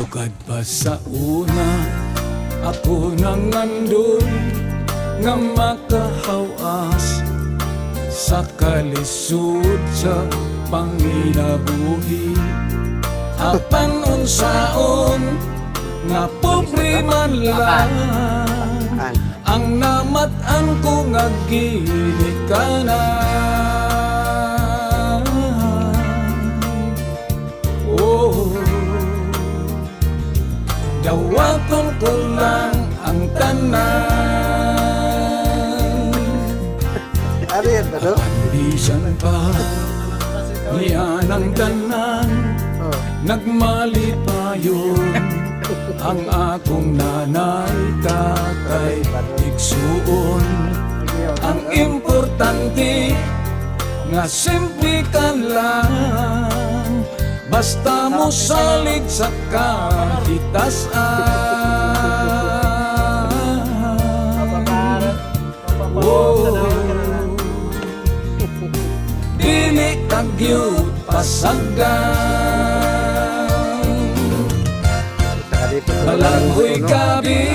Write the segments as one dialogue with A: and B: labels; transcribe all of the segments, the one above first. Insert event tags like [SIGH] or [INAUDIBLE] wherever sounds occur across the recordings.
A: Sugad pa sa una Ako nang andun Nga makahawas Sa kalisod sa panginabuhi. Apan unsaon Nga pobre man lang Ang namatan ko nga ginikanan Dawaton ko lang ang tanan.
B: Ano yan, ano?
A: Bisan pa Niyan ang tanan.
B: Oh.
A: Nagmali pa yun [LAUGHS] Ang akong nanay tatay Igsuon Ang importante Nga simple ka lang Basta mo salig sa kahitasan Oh, dili kagyud pasagan Balanghoy gabi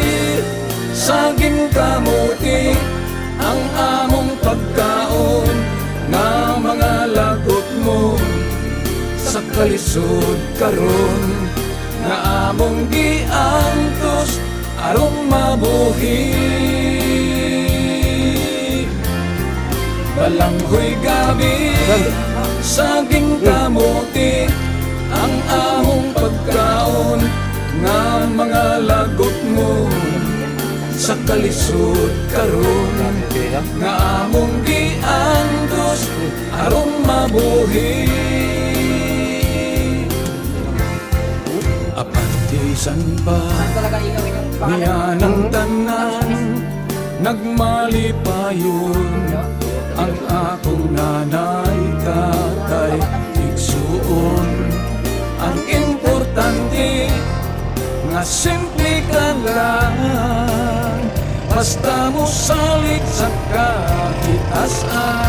A: saging kamuti sa kalisod karon nga among giantos aron mabuhi. Balanghoy gabi Saging kamuti Ang among pagkaon Nga mga lagot mo. Sa kalisod karon Nga among giandos Aron mabuhi Apantisan pa Niyan ang tanan Nagmali pa yun Ang akong nanay tatay Igsuon. Ang importante Nga simple ka lang. Basta mo salit sa kahitasan